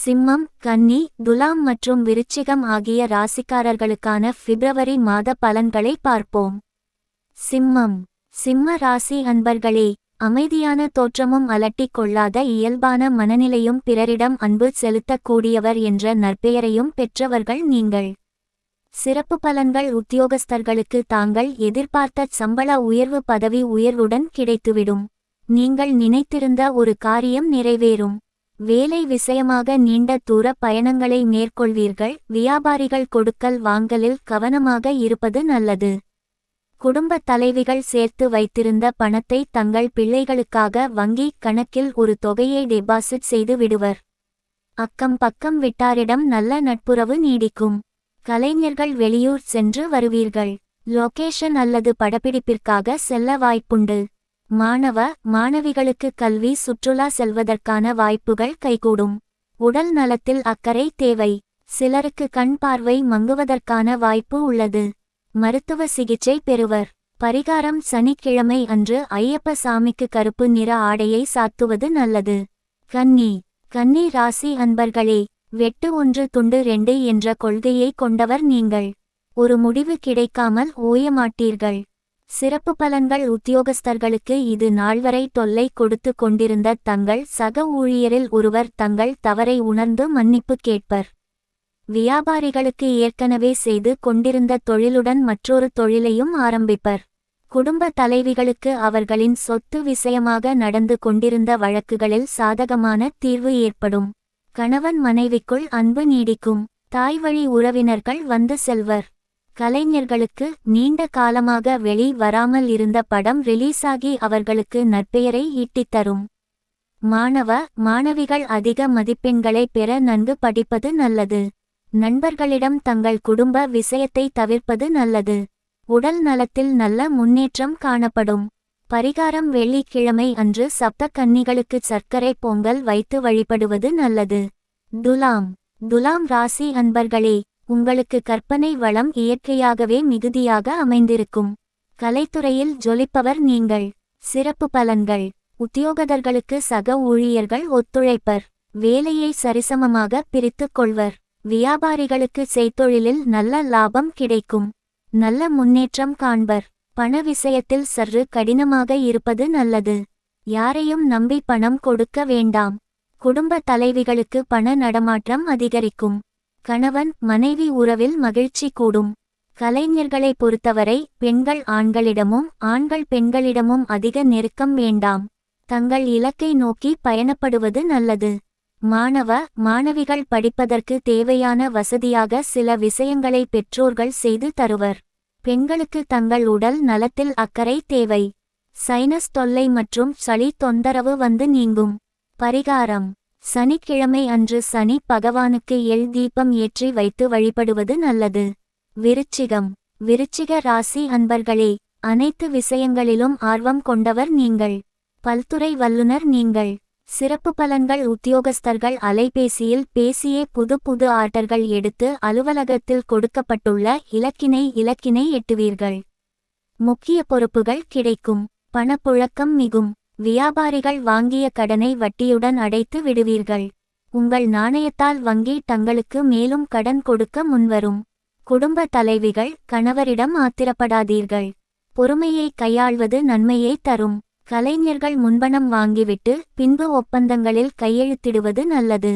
சிம்மம் கன்னி துலாம் மற்றும் விருச்சிகம் ஆகிய ராசிக்காரர்களுக்கான பிப்ரவரி மாத பலன்களை பார்ப்போம். சிம்மம். சிம்ம ராசி அன்பர்களே அமைதியான தோற்றமும் அலட்டிக் கொள்ளாத இயல்பான மனநிலையும் பிறரிடம் அன்பு செலுத்தக்கூடியவர் என்ற நற்பெயரையும் பெற்றவர்கள் நீங்கள். சிறப்பு பலன்கள் உத்தியோகஸ்தர்களுக்கு தாங்கள் எதிர்பார்த்த சம்பள உயர்வு பதவி உயர்வுடன் கிடைத்துவிடும். நீங்கள் நினைத்திருந்த ஒரு காரியம் நிறைவேறும். வேலை விஷயமாக நீண்ட தூர பயணங்களை மேற்கொள்வீர்கள் வியாபாரிகள் கொடுக்கல் வாங்கலில் கவனமாக இருப்பது நல்லது. குடும்ப தலைவிகள் சேர்த்து வைத்திருந்த பணத்தை தங்கள் பிள்ளைகளுக்காக வங்கி கணக்கில் ஒரு தொகையை டெபாசிட் செய்து விடுவர். அக்கம் பக்கம் விட்டாரிடம் நல்ல நட்புறவு நீடிக்கும். கலைஞர்கள் வெளியூர் சென்று வருவீர்கள். லொகேஷன் அல்லது படப்பிடிப்பிற்காக செல்ல வாய்ப்புண்டு. மாணவ மாணவிகளுக்கு கல்வி சுற்றுலா செல்வதற்கான வாய்ப்புகள் கைகூடும். உடல் நலத்தில் அக்கறை தேவை. சிலருக்கு கண் பார்வை மங்குவதற்கான வாய்ப்பு உள்ளது. மருத்துவ சிகிச்சை பெறுவர். பரிகாரம் சனிக்கிழமை அன்று ஐயப்ப சாமிக்கு கருப்பு நிற ஆடையை சாத்துவது நல்லது. கன்னி. கன்னி ராசி அன்பர்களே வெட்டு ஒன்று துண்டு ரெண்டு என்ற கொள்கையை கொண்டவர் நீங்கள். ஒரு முடிவு கிடைக்காமல் ஓயமாட்டீர்கள். சிறப்பு பலன்கள் உத்தியோகஸ்தர்களுக்கு இது நாள்வரை தொல்லை கொடுத்து கொண்டிருந்த தங்கள் சக ஊழியரில் ஒருவர் தங்கள் தவறை உணர்ந்து மன்னிப்பு கேட்பர். வியாபாரிகளுக்கு ஏற்கனவே செய்து கொண்டிருந்த தொழிலுடன் மற்றொரு தொழிலையும் ஆரம்பிப்பர். குடும்ப தலைவிகளுக்கு அவர்களின் சொத்து விஷயமாக நடந்து கொண்டிருந்த வழக்குகளில் சாதகமான தீர்வு ஏற்படும். கணவன் மனைவிக்குள் அன்பு நீடிக்கும். தாய்வழி உறவினர்கள் வந்து செல்வர். கலைஞர்களுக்கு நீண்ட காலமாக வெளி வராமல் இருந்த படம் ரிலீஸாகி அவர்களுக்கு நற்பெயரை ஈட்டித்தரும் மாணவ மாணவிகள் அதிக மதிப்பெண்களை பெற நன்கு படிப்பது நல்லது. நண்பர்களிடம் தங்கள் குடும்ப விஷயத்தை தவிர்ப்பது நல்லது. உடல் நலத்தில் நல்ல முன்னேற்றம் காணப்படும். பரிகாரம் வெள்ளிக்கிழமை அன்று சப்த கன்னிகளுக்கு சர்க்கரை பொங்கல் வைத்து வழிபடுவது நல்லது. துலாம் துலாம் ராசி அன்பர்களே உங்களுக்கு கற்பனை வளம் இயற்கையாகவே மிகுதியாக அமைந்திருக்கும். கலைத்துறையில் ஜொலிப்பவர் நீங்கள். சிறப்பு பலன்கள். உத்தியோகதர்களுக்கு சக ஊழியர்கள் ஒத்துழைப்பர். வேலையை சரிசமமாக பிரித்துக் கொள்வர். வியாபாரிகளுக்கு செய்தொழிலில் நல்ல லாபம் கிடைக்கும். நல்ல முன்னேற்றம் காண்பர். பண விஷயத்தில் சற்று கடினமாக இருப்பது நல்லது. யாரையும் நம்பி பணம் கொடுக்க வேண்டாம். குடும்ப தலைவிகளுக்கு பண நடமாற்றம் அதிகரிக்கும். கணவன் மனைவி உறவில் மகிழ்ச்சி கூடும். கலைஞர்களை பொறுத்தவரை பெண்கள் ஆண்களிடமும் ஆண்கள் பெண்களிடமும் அதிக நெருக்கம் வேண்டாம். தங்கள் இலக்கை நோக்கி பயணப்படுவது நல்லது. மாணவ மாணவிகள் படிப்பதற்கு தேவையான வசதியாக சில விஷயங்களை பெற்றோர்கள் செய்து தருவர். பெண்களுக்கு தங்கள் உடல் நலத்தில் அக்கறை தேவை. சைனஸ் தொல்லை மற்றும் சளி தொந்தரவு வந்து நீங்கும். பரிகாரம். சனிக்கிழமை அன்று சனி பகவானுக்கு எள் தீபம் ஏற்றி வைத்து வழிபடுவது நல்லது. விருச்சிகம். விருச்சிக ராசி அன்பர்களே அனைத்து விஷயங்களிலும் ஆர்வம் கொண்டவர் நீங்கள். பல்துறை வல்லுனர் நீங்கள். சிறப்பு பலன்கள் உத்தியோகஸ்தர்கள் அலைபேசியில் பேசியே புது புது ஆர்டர்கள் எடுத்து அலுவலகத்தில் கொடுக்கப்பட்டுள்ள இலக்கினை இலக்கினை எட்டுவீர்கள். முக்கிய பொறுப்புகள் கிடைக்கும். பணப்புழக்கம் மிகும். வியாபாரிகள் வாங்கிய கடனை வட்டியுடன் அடைத்து விடுவீர்கள். உங்கள் நாணயத்தால் வங்கி தங்களுக்கு மேலும் கடன் கொடுக்க முன்வரும். குடும்ப தலைவிகள் கணவரிடம் ஆத்திரப்படாதீர்கள். பொறுமையை கையாள்வது நன்மையை தரும். கலைஞர்கள் முன்பணம் வாங்கிவிட்டு பின்பு ஒப்பந்தங்களில் கையெழுத்திடுவது நல்லது.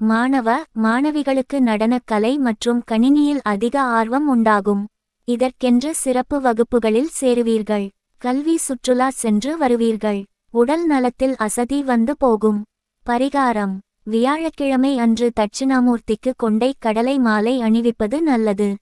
மாணவ மாணவிகளுக்கு நடனக்கலை மற்றும் கணினியில் அதிக ஆர்வம் உண்டாகும். இதற்கென்று சிறப்பு வகுப்புகளில் சேருவீர்கள். கல்வி சுற்றுலா சென்று வருவீர்கள். உடல் நலத்தில் அசதி வந்து போகும். பரிகாரம். வியாழக்கிழமை அன்று தட்சிணாமூர்த்திக்கு கொண்டை கடலை மாலை அணிவிப்பது நல்லது.